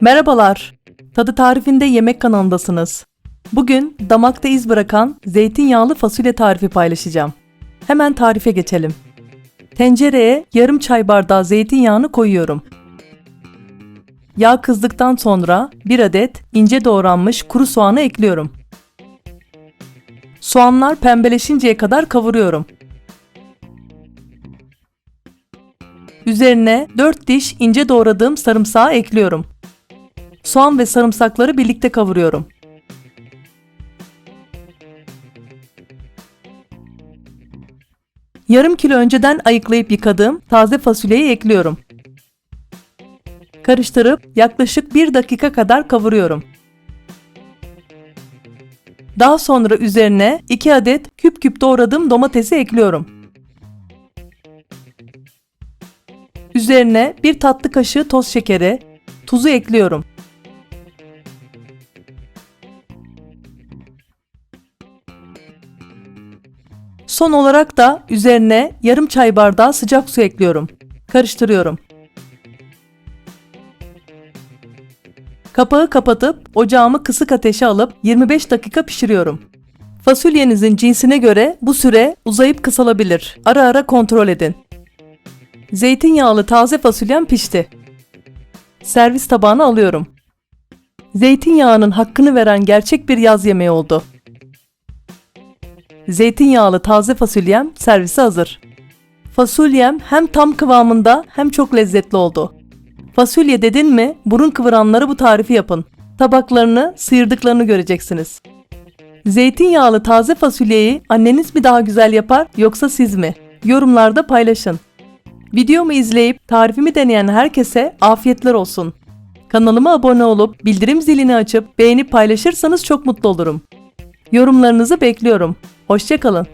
Merhabalar. Tadı tarifinde yemek kanalındasınız. Bugün damakta iz bırakan zeytinyağlı fasulye tarifi paylaşacağım. Hemen tarife geçelim. Tencereye yarım çay bardağı zeytinyağını koyuyorum. Yağ kızdıktan sonra bir adet ince doğranmış kuru soğanı ekliyorum. Soğanlar pembeleşinceye kadar kavuruyorum. Üzerine 4 diş ince doğradığım sarımsağı ekliyorum. Soğan ve sarımsakları birlikte kavuruyorum. Yarım kilo önceden ayıklayıp yıkadığım taze fasulyeyi ekliyorum. Karıştırıp yaklaşık 1 dakika kadar kavuruyorum. Daha sonra üzerine 2 adet küp küp doğradığım domatesi ekliyorum. Üzerine 1 tatlı kaşığı toz şekeri, tuzu ekliyorum. Son olarak da üzerine yarım çay bardağı sıcak su ekliyorum. Karıştırıyorum. Kapağı kapatıp ocağımı kısık ateşe alıp 25 dakika pişiriyorum. Fasulyenizin cinsine göre bu süre uzayıp kısalabilir. Ara ara kontrol edin. Zeytinyağlı taze fasulyem pişti. Servis tabağına alıyorum. Zeytinyağının hakkını veren gerçek bir yaz yemeği oldu. Zeytinyağlı taze fasulyem servise hazır. Fasulyem hem tam kıvamında hem çok lezzetli oldu. Fasulye dedin mi burun kıvıranları bu tarifi yapın. Tabaklarını sıyırdıklarını göreceksiniz. Zeytinyağlı taze fasulyeyi anneniz mi daha güzel yapar yoksa siz mi? Yorumlarda paylaşın. Videomu izleyip tarifimi deneyen herkese afiyetler olsun. Kanalıma abone olup bildirim zilini açıp beğenip paylaşırsanız çok mutlu olurum. Yorumlarınızı bekliyorum. Hoşçakalın.